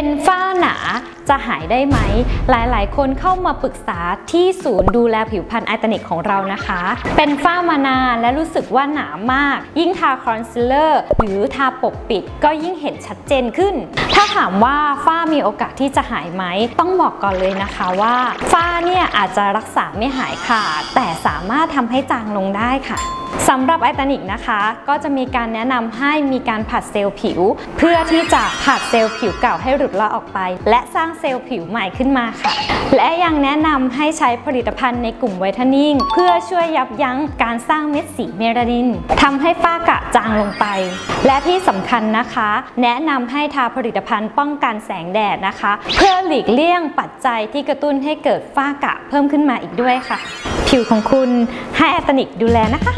เป็นฝ้าหนาจะหายได้ไหม หลายๆ คนเข้ามาปรึกษาที่ศูนย์ดูแลผิวพรรณไอตานิกของเรานะคะ เป็นฝ้ามานานและรู้สึกว่าหนามาก ยิ่งทาคอนซีลเลอร์หรือทาปกปิดก็ยิ่งเห็นชัดเจนขึ้น ถ้าถามว่าฝ้ามีโอกาสที่จะหายไหม ต้องบอกก่อนเลยนะคะว่า ฝ้าเนี่ยอาจจะรักษาไม่หายขาด แต่สามารถทำให้จางลงได้ค่ะสำหรับไอตานิกนะคะ ก็จะมีการแนะนำให้มีการผัดเซลล์ผิว เพื่อที่จะผัดเซลล์ผิวเก่าให้หลุดลอกออกไป และสร้างเซลล์ผิวใหม่ขึ้นมาค่ะ และยังแนะนำให้ใช้ผลิตภัณฑ์ในกลุ่มไวท์เทนนิ่งเพื่อช่วยยับยั้งการสร้างเม็ดสีเมลานินทำให้ฝ้ากระจางลงไป และที่สำคัญนะคะ แนะนำให้ทาผลิตภัณฑ์ป้องกันแสงแดดนะคะ เพื่อหลีกเลี่ยงปัจจัยที่กระตุ้นให้เกิดฝ้ากระเพิ่มขึ้นมาอีกด้วยค่ะ ผิวของคุณให้แอตานิกดูแลนะคะ